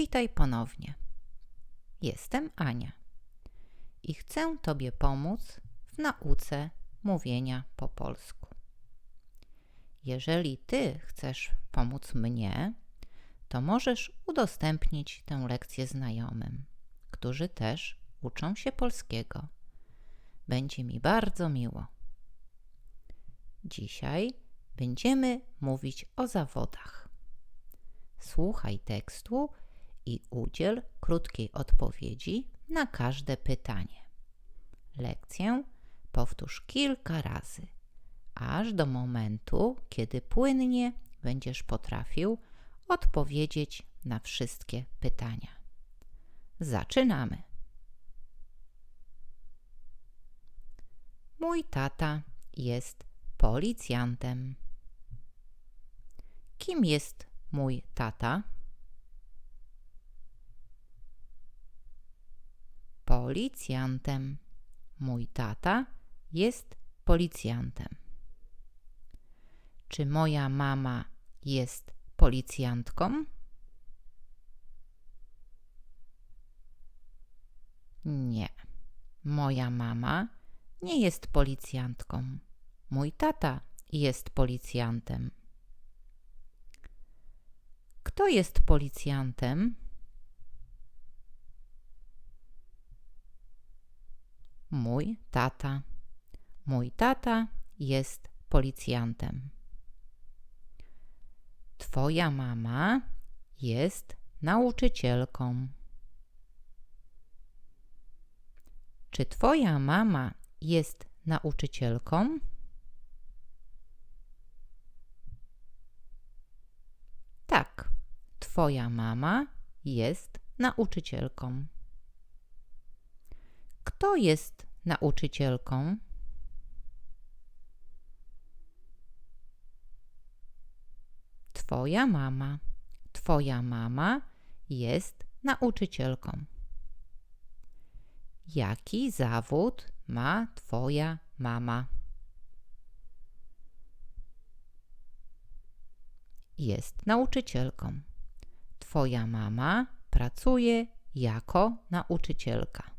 Witaj ponownie. Jestem Ania i chcę Tobie pomóc w nauce mówienia po polsku. Jeżeli Ty chcesz pomóc mnie, to możesz udostępnić tę lekcję znajomym, którzy też uczą się polskiego. Będzie mi bardzo miło. Dzisiaj będziemy mówić o zawodach. Słuchaj tekstu i udziel krótkiej odpowiedzi na każde pytanie. Lekcję powtórz kilka razy, aż do momentu, kiedy płynnie będziesz potrafił odpowiedzieć na wszystkie pytania. Zaczynamy. Mój tata jest policjantem. Kim jest mój tata? Policjantem. Mój tata jest policjantem. Czy moja mama jest policjantką? Nie. Moja mama nie jest policjantką. Mój tata jest policjantem. Kto jest policjantem? Mój tata. Mój tata jest policjantem. Twoja mama jest nauczycielką. Czy Twoja mama jest nauczycielką? Tak, Twoja mama jest nauczycielką. Kto jest nauczycielką? Twoja mama. Twoja mama jest nauczycielką. Jaki zawód ma Twoja mama? Jest nauczycielką. Twoja mama pracuje jako nauczycielka.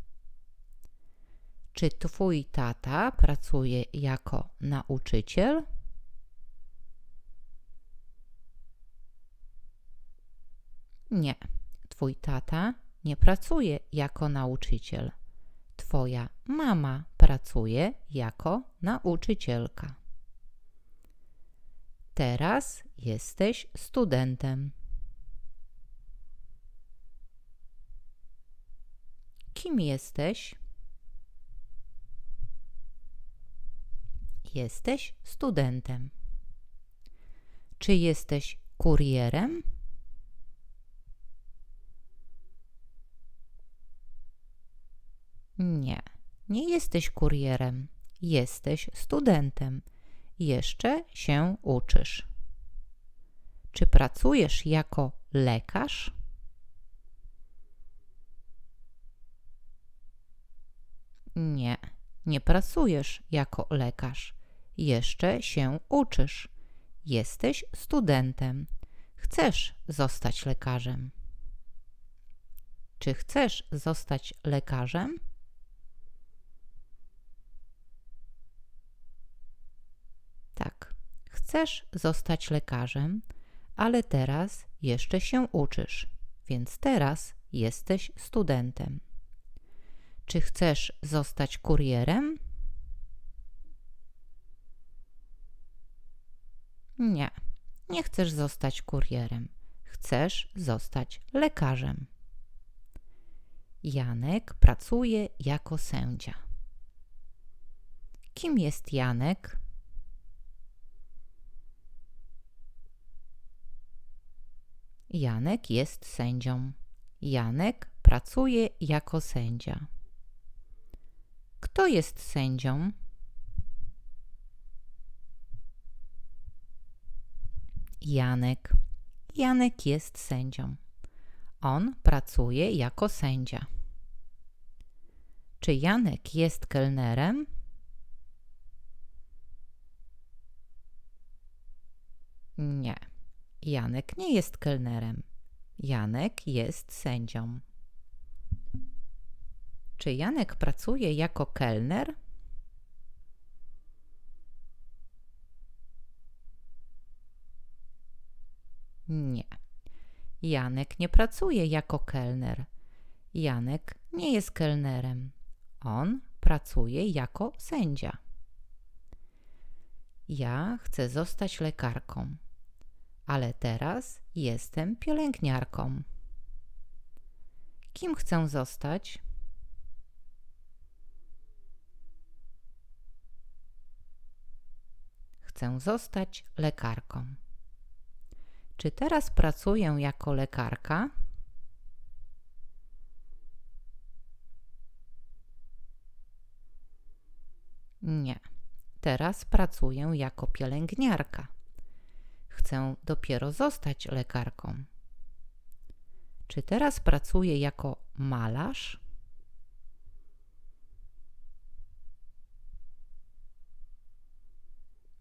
Czy Twój tata pracuje jako nauczyciel? Nie, Twój tata nie pracuje jako nauczyciel. Twoja mama pracuje jako nauczycielka. Teraz jesteś studentem. Kim jesteś? Jesteś studentem. Czy jesteś kurierem? Nie, nie jesteś kurierem. Jesteś studentem. Jeszcze się uczysz. Czy pracujesz jako lekarz? Nie, nie pracujesz jako lekarz. Jeszcze się uczysz. Jesteś studentem. Chcesz zostać lekarzem. Czy chcesz zostać lekarzem? Tak, chcesz zostać lekarzem, ale teraz jeszcze się uczysz, więc teraz jesteś studentem. Czy chcesz zostać kurierem? Nie, nie chcesz zostać kurierem. Chcesz zostać lekarzem. Janek pracuje jako sędzia. Kim jest Janek? Janek jest sędzią. Janek pracuje jako sędzia. Kto jest sędzią? Janek. Janek jest sędzią. On pracuje jako sędzia. Czy Janek jest kelnerem? Nie. Janek nie jest kelnerem. Janek jest sędzią. Czy Janek pracuje jako kelner? Nie. Janek nie pracuje jako kelner. Janek nie jest kelnerem. On pracuje jako sędzia. Ja chcę zostać lekarką, ale teraz jestem pielęgniarką. Kim chcę zostać? Chcę zostać lekarką. Czy teraz pracuję jako lekarka? Nie. Teraz pracuję jako pielęgniarka. Chcę dopiero zostać lekarką. Czy teraz pracuję jako malarz?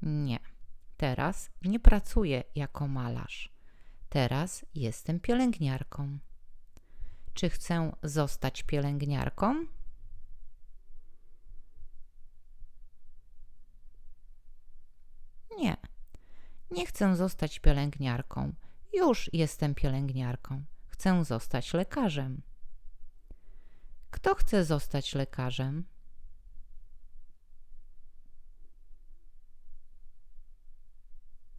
Nie. Teraz nie pracuję jako malarz. Teraz jestem pielęgniarką. Czy chcę zostać pielęgniarką? Nie. Nie chcę zostać pielęgniarką. Już jestem pielęgniarką. Chcę zostać lekarzem. Kto chce zostać lekarzem?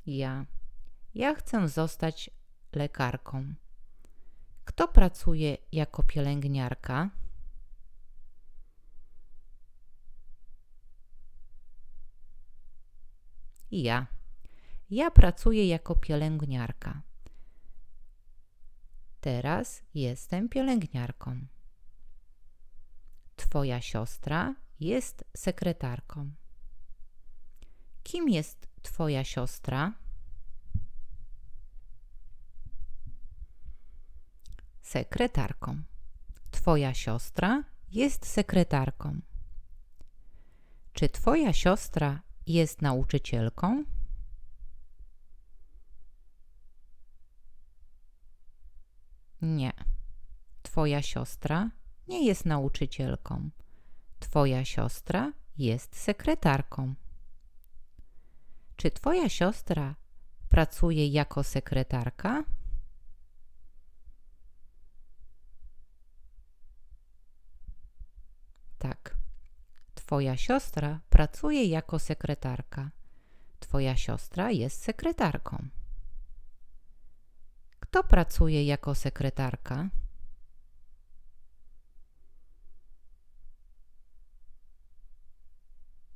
Ja. Ja chcę zostać lekarką. Kto pracuje jako pielęgniarka? Ja. Ja pracuję jako pielęgniarka. Teraz jestem pielęgniarką. Twoja siostra jest sekretarką. Kim jest Twoja siostra? Sekretarką. Twoja siostra jest sekretarką. Czy Twoja siostra jest nauczycielką? Nie. Twoja siostra nie jest nauczycielką. Twoja siostra jest sekretarką. Czy Twoja siostra pracuje jako sekretarka? Tak. Twoja siostra pracuje jako sekretarka. Twoja siostra jest sekretarką. Kto pracuje jako sekretarka?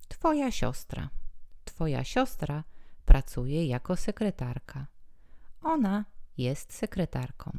Twoja siostra. Twoja siostra pracuje jako sekretarka. Ona jest sekretarką.